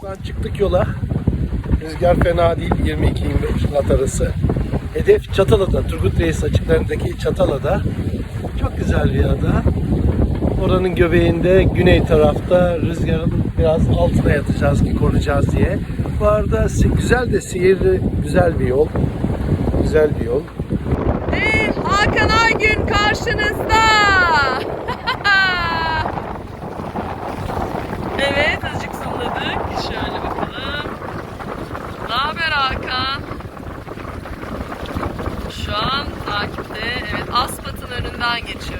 Şu an çıktık yola. Rüzgar fena değil 22-25 knot arası. Hedef Çatalada, Turgut Reis açıklarındaki Çatalada. Çok güzel bir ada. Oranın göbeğinde güney tarafta rüzgarın biraz altına yatacağız ki korunacağız diye. Bu arada güzel de sihirli güzel bir yol. Güzel bir yol. Ve Hakan Aygün karşınızda. evet azıcık zoomladık. Şöyle bakalım. Ne haber Hakan? Şu an takipte. Evet Aspat'ın önünden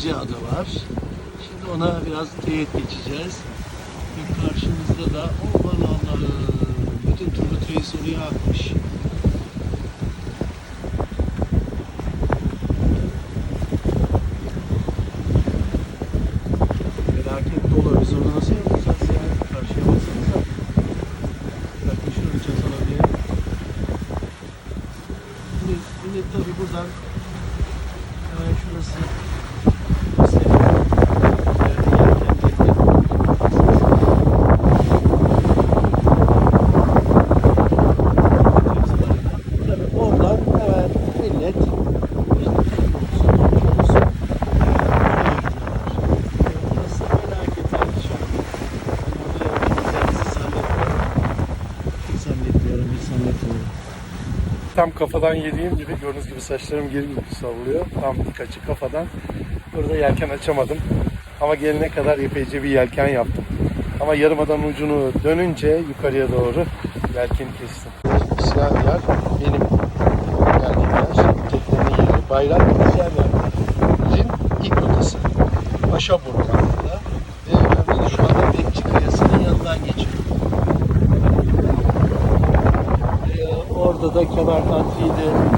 Tülüce Ada var. Şimdi ona biraz teyit geçeceğiz. Ve karşımızda da aman Allah'ım. Bütün Turgut Reis oraya akmış. Tam kafadan yediğim gibi gördüğünüz gibi saçlarım geri gibi savruluyor. Tam dik kafadan. Burada yelken açamadım. Ama gelene kadar epeyce bir yelken yaptım. Ama yarımadan ucunu dönünce yukarıya doğru yelkeni kestim. Siyah yer benim yelkenler. Teknenin yeri. Bayrak güzel Yerin ilk notası. Aşaburnu aslında. Ve ben de şu anda Bekçi Kayası'nın yanından geçiyorum. Ee, orada da kemer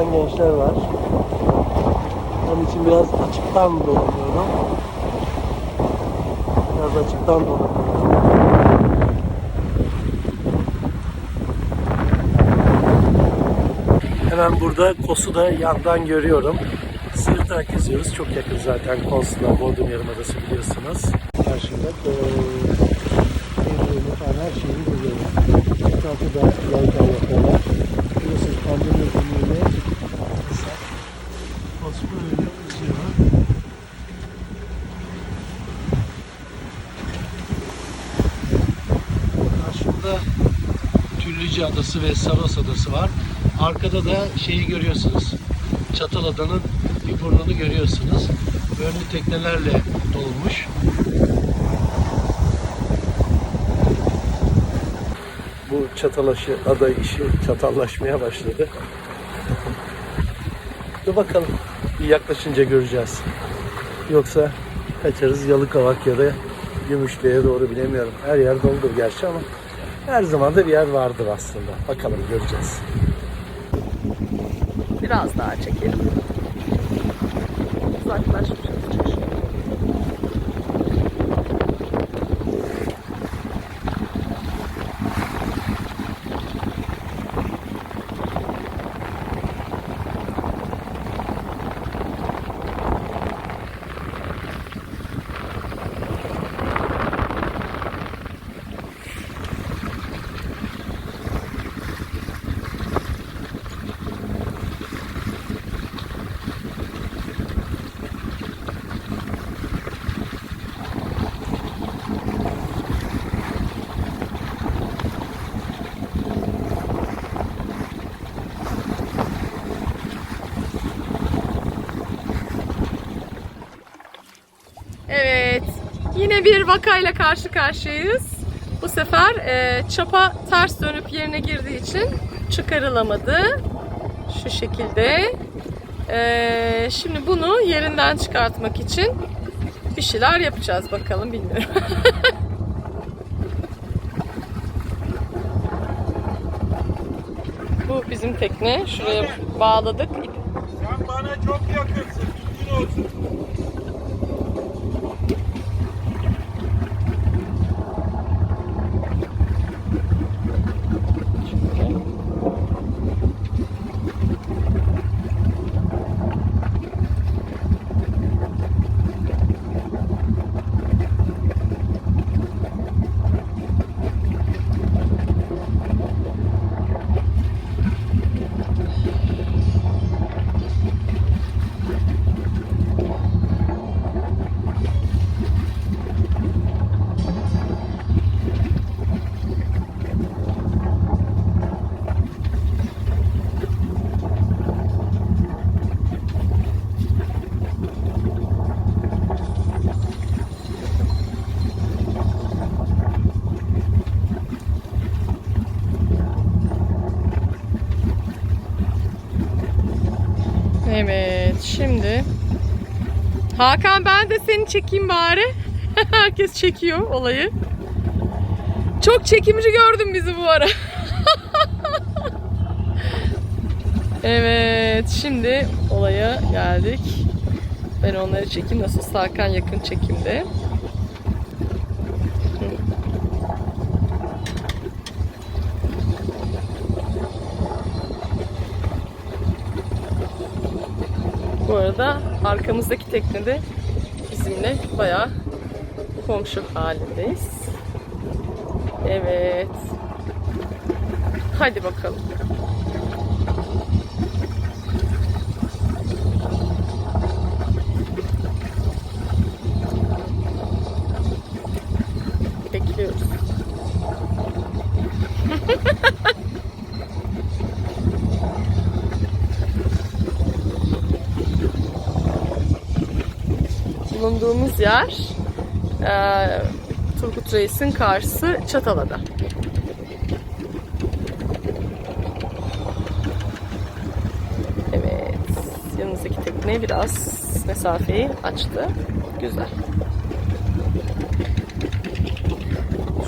yapan gençler var. Onun için biraz açıktan dolanıyorum. Biraz açıktan dolanıyorum. Hemen burada Kos'u da yandan görüyorum. Sırtlar geziyoruz. Çok yakın zaten Kos'la Bodrum Yarımadası biliyorsunuz. Karşımda e, her şeyini görüyorum. Etrafı da yaydan Adası ve Saros Adası var. Arkada da şeyi görüyorsunuz. Çatalada'nın bir burnunu görüyorsunuz. Önlü teknelerle dolmuş. Bu Çatalaşı ada işi çatallaşmaya başladı. Dur bakalım. Bir yaklaşınca göreceğiz. Yoksa kaçarız Yalıkavak ya da Gümüşlü'ye doğru bilemiyorum. Her yer doludur gerçi ama her zaman da bir yer vardır aslında. Bakalım göreceğiz. Biraz daha çekelim. Uzaklaşmış olacak. Evet. Yine bir vakayla karşı karşıyayız. Bu sefer e, çapa ters dönüp yerine girdiği için çıkarılamadı. Şu şekilde. E, şimdi bunu yerinden çıkartmak için bir şeyler yapacağız bakalım bilmiyorum. Bu bizim tekne. Şuraya bağladık. Sen bana çok yakınsın. Bilgin olsun. Evet şimdi Hakan ben de seni çekeyim bari. Herkes çekiyor olayı. Çok çekimci gördüm bizi bu ara. evet şimdi olaya geldik. Ben onları çekeyim. Nasıl Hakan yakın çekimde. Bu arada arkamızdaki teknede bizimle bayağı komşu halindeyiz. Evet. Hadi bakalım. Bulunduğumuz yer eee Turgut Reis'in karşısı Çatalada. Evet. Yanımızdaki tekne biraz mesafeyi açtı. Güzel.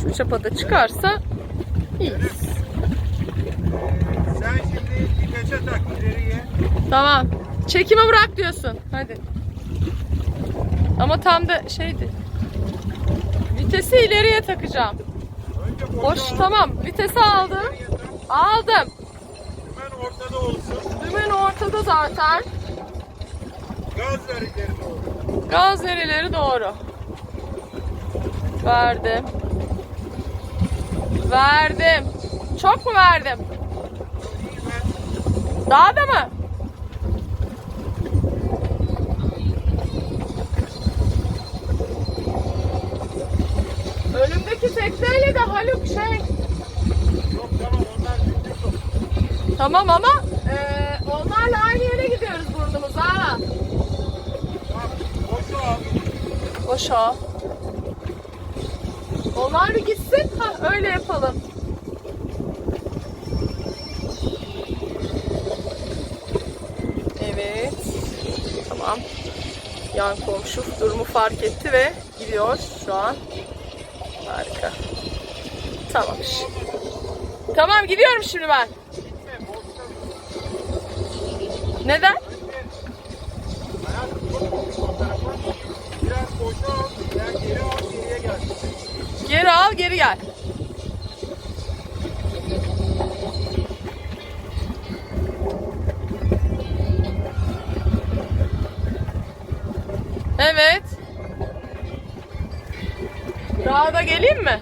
Şu çapada çıkarsa iyiyiz. Sen şimdi vitese tak ileriye. Tamam. Çekime bırak diyorsun. Hadi. Ama tam da şeydi. Vitesi ileriye takacağım. Boş tamam. Vitesi aldım. Aldım. Hemen ortada olsun. Dümen ortada zaten. Gaz ver ileri doğru. Gaz nereleri doğru. Verdim. Verdim. Çok mu verdim? Daha da mı? Önümdeki tekneyle de Haluk şey. Yok tamam onlar. Tamam ama eee, onlarla aynı yere gidiyoruz burnumuz ha. Boş o. Onlar bir gitsin. Ha, öyle yapalım. Evet. Tamam. Yan komşu durumu fark etti ve gidiyor şu an. Harika. Tamam. Tamam gidiyorum şimdi ben. Neden? Geri al, geri gel. Daha da geleyim mi?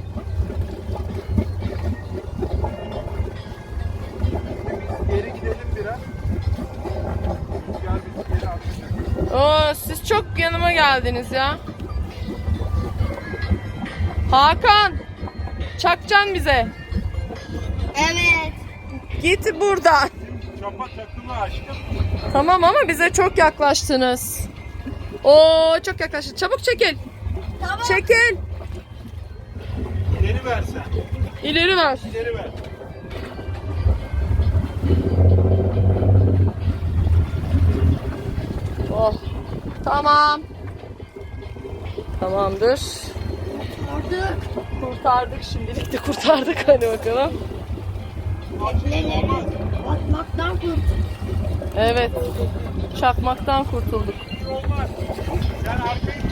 Geri gidelim biraz. Oo, siz çok yanıma geldiniz ya. Hakan, çakcan bize. Evet. Git buradan. Çapa takılı aşkım. Tamam ama bize çok yaklaştınız. Oo, çok yaklaştı. Çabuk çekil. Tamam. Çekil. İleri versen. İleri ver. İleri ver. Oh. Tamam. Tamamdır. Orada Kurtardık şimdilik de kurtardık hadi bakalım. tekneleri batmaktan kurt. Evet. Çakmaktan kurtulduk. Olmaz. Sen arkayı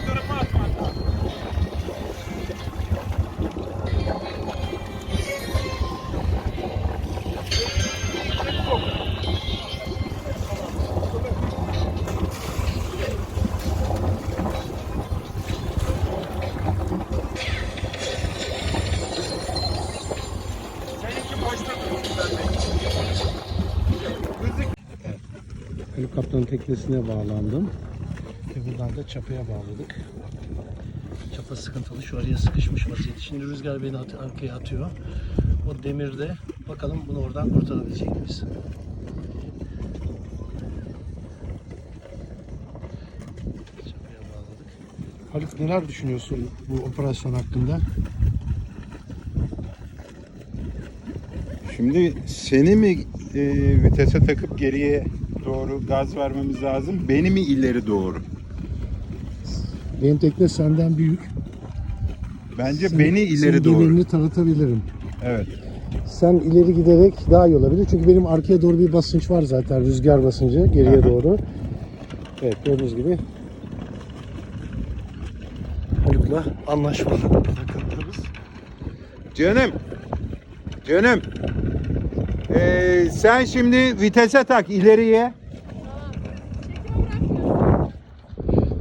teknesine bağlandım. Ve buradan da çapaya bağladık. Çapa sıkıntılı. Şu araya sıkışmış vaziyette. Şimdi rüzgar beni at- arkaya atıyor. O demirde bakalım bunu oradan kurtarabilecek miyiz? Çapaya bağladık. Haluk neler düşünüyorsun bu operasyon hakkında? Şimdi seni mi e, vitese takıp geriye doğru gaz vermemiz lazım? Beni mi ileri doğru? Benim tekne senden büyük. Bence Senin- beni ileri senin doğru. gemirini tanıtabilirim. Evet. Sen ileri giderek daha iyi olabilir. Çünkü benim arkaya doğru bir basınç var zaten. Rüzgar basıncı geriye doğru. Evet gördüğünüz gibi. Haluk'la anlaşmalı takıldığımız. Canım. Canım. Ee, sen şimdi vitese tak ileriye.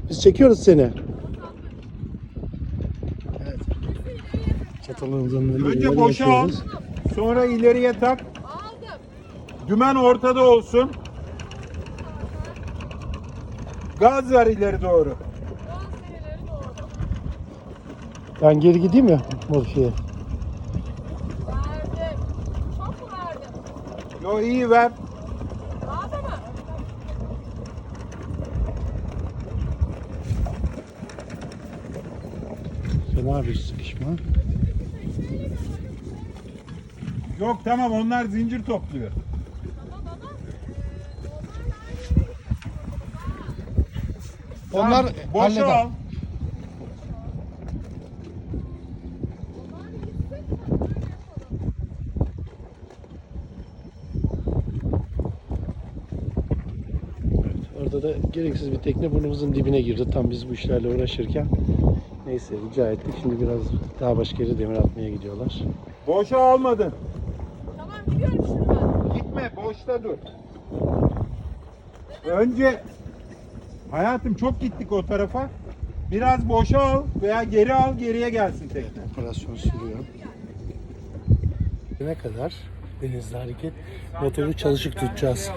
Biz çekiyoruz seni. Evet. Çatalımızın Önce boşa al. Sonra ileriye tak. Aldım. Dümen ortada olsun. Gaz ver ileri doğru. Ben geri gideyim mi modifiye? Verdim. Çok mu verdim? Yo iyi ver. Daha da mı? Fena bir sıkışma. Yok tamam onlar zincir topluyor. Onlar Tamam, boşa halleder. al. Orada da gereksiz bir tekne burnumuzun dibine girdi tam biz bu işlerle uğraşırken. Neyse rica ettik. Şimdi biraz daha başka yere demir atmaya gidiyorlar. Boşa almadın. Tamam gidiyorum şimdi ben. gitme boşta dur. Önce hayatım çok gittik o tarafa. Biraz boşa al veya geri al geriye gelsin tekne. Operasyon sürüyor. Ne kadar denizde hareket motoru çalışık tutacağız.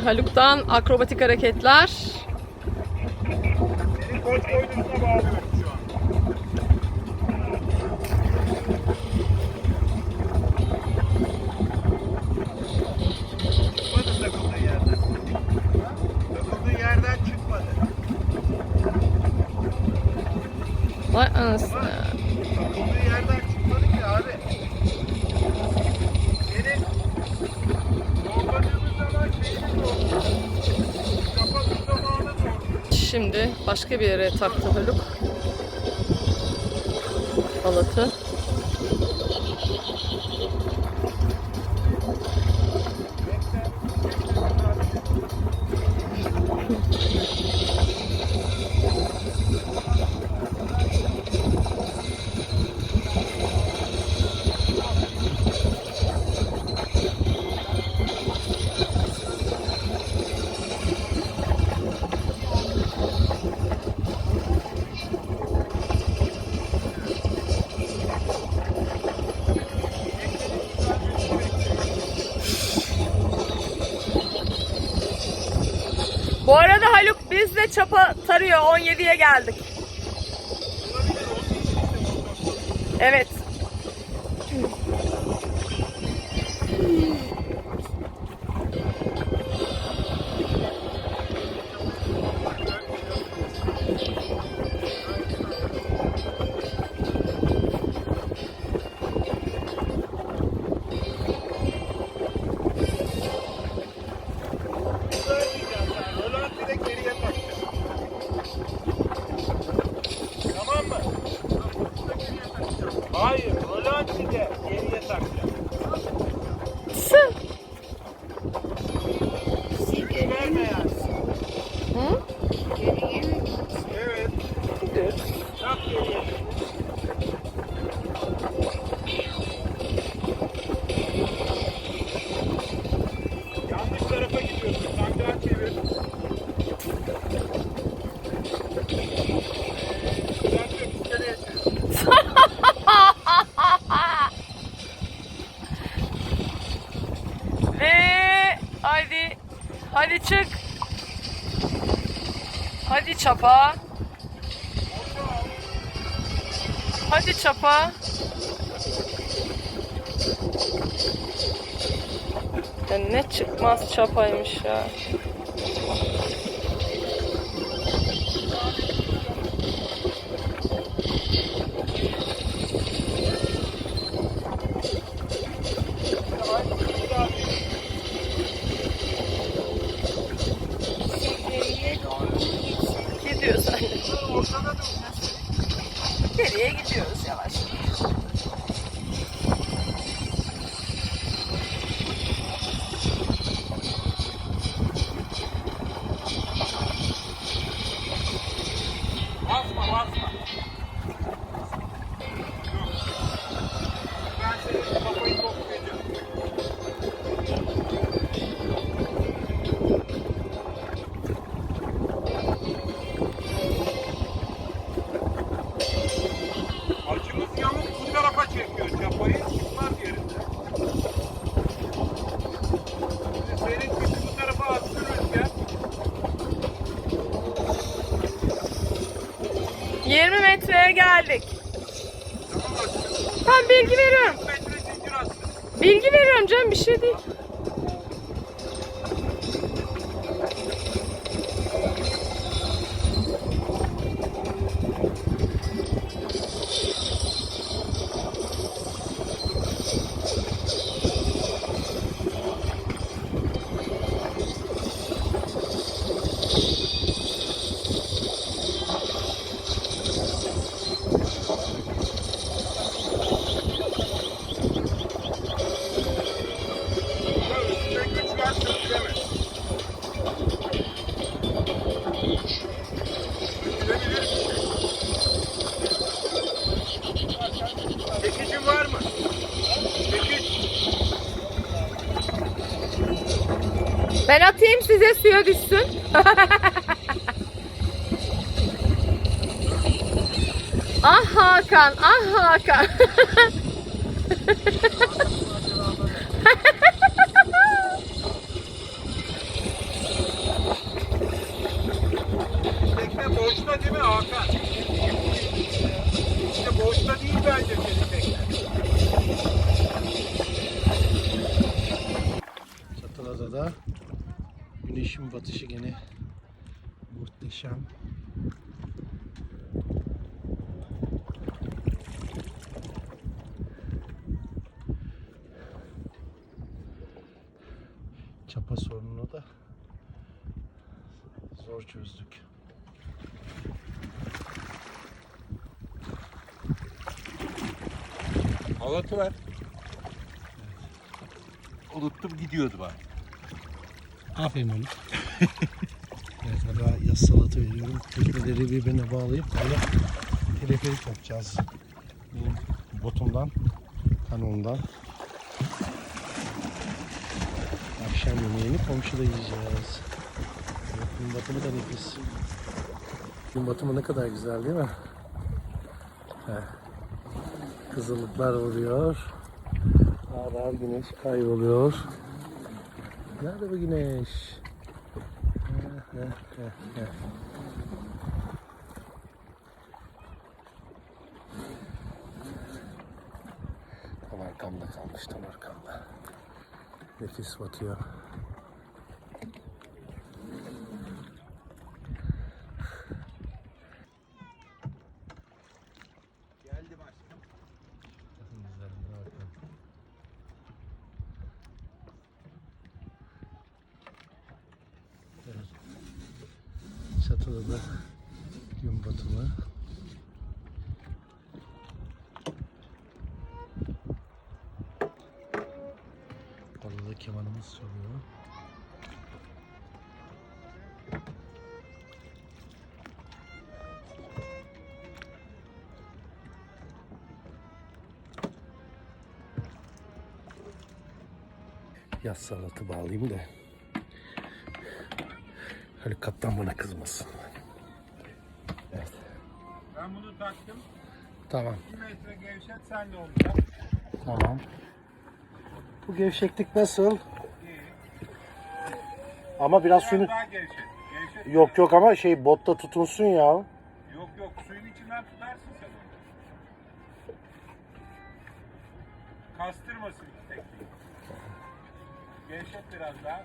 Haluk'tan akrobatik hareketler. Koç boynuzuna bağlıyorum Şimdi başka bir yere taktı Haluk. Halatı. Çapa tarıyor 17'ye geldik. Evet. Hayır, rölanti de çapaymış ya. Geriye doğru metreye geldik. Tamam bilgi veriyorum. Bilgi veriyorum canım bir şey değil. Suya düşsün. ah Hakan, ah Hakan. Tekne boşta değil mi Hakan? İşte boşta değil bence senin tekne. Çatalada da güneşin batışı gene muhteşem. Çapa sorununu da zor çözdük. Halatı ver. Unuttum gidiyordu bak. Aferin oğlum. evet ara yaz salatı veriyorum. Tekneleri birbirine bağlayıp böyle teleferik yapacağız. Benim botumdan, kanondan. Akşam yemeğini komşuda yiyeceğiz. Gün batımı da nefis. Gün batımı ne kadar güzel değil mi? Heh. Kızıllıklar vuruyor. Ağır ağır güneş kayboluyor. Nerede bu güneş? Heh, heh, heh, heh. Tam arkamda kalmış, tam arkamda. if this is what you Yaz salatı bağlayayım da Öyle kaptan bana kızmasın. Evet. Ben bunu taktım. Tamam. 2 metre gevşet sen de olacak. Tamam. Bu gevşeklik nasıl? İyi. Ama biraz suyun... daha gevşet. Gevşet. Yok yok ama şey botta tutunsun ya. Yok yok suyun içinden tutarsın sen onu. Kastırmasın. Gevşet biraz daha.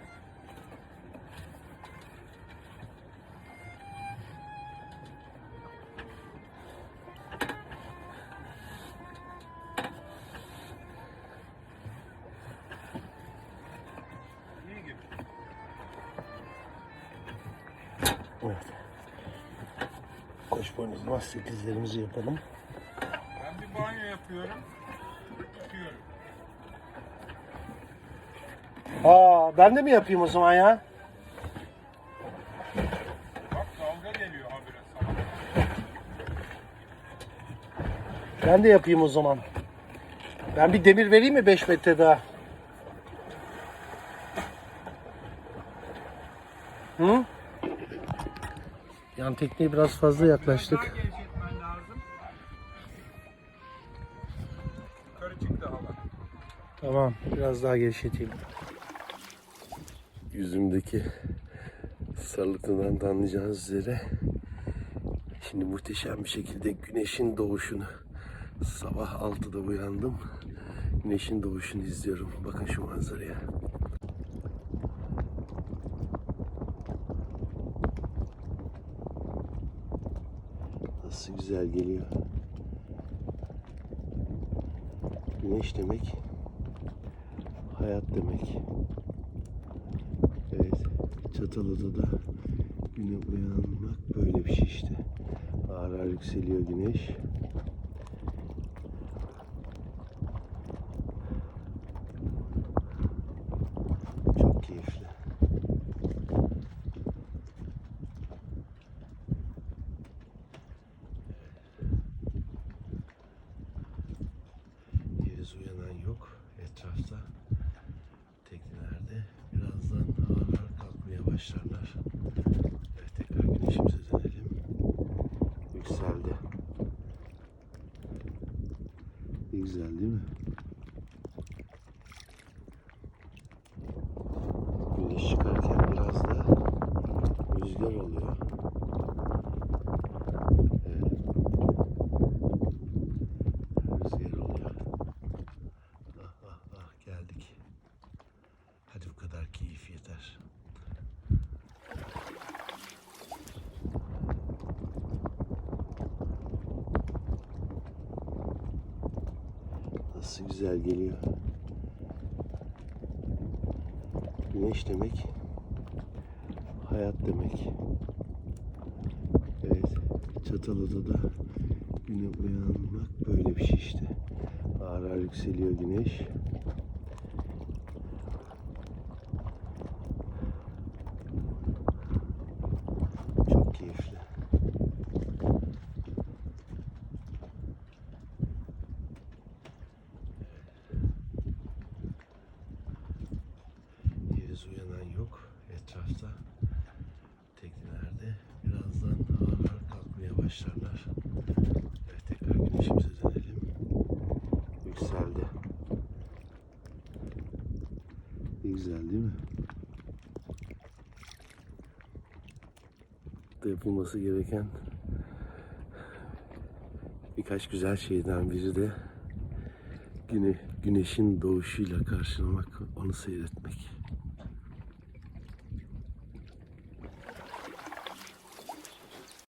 Evet. Koş boynuzuma sekizlerimizi yapalım. Ben bir banyo yapıyorum. Tutuyorum. Aa ben de mi yapayım o zaman ya? Bak dalga geliyor habire sana. Ben de yapayım o zaman. Ben bir demir vereyim mi 5 metre daha? Hı? Yan tekneye biraz fazla yaklaştık. Daha gevşetmen lazım. yukarı çıktı hava. Tamam biraz daha gevşeteyim. Yüzümdeki sarılıklıdan da anlayacağınız üzere şimdi muhteşem bir şekilde güneşin doğuşunu sabah 6'da uyandım. Güneşin doğuşunu izliyorum. Bakın şu manzaraya. Nasıl güzel geliyor. Güneş demek hayat demek. Evet, Çatalı'da da güne uyanmak böyle bir şey işte. Ağır ağır yükseliyor güneş. Güzel değil mi? Güneş çıkarken biraz da rüzgar oluyor. Evet. Rüzgar oluyor. Ah ah ah geldik. Hadi bu kadar keyif yeter. Nasıl güzel geliyor. Güneş demek hayat demek. Evet, Çatalı'da da güne uyanmak böyle bir şey işte. Ağır ağır yükseliyor güneş. Çok keyifli. Henüz uyanan yok etrafta. Teknelerde birazdan ağır ağır kalkmaya başlarlar. Evet tekrar güneşimize dönelim. Yükseldi. Ne güzel değil mi? Da yapılması gereken birkaç güzel şeyden biri de güne, güneşin doğuşuyla karşılamak, onu seyretmek.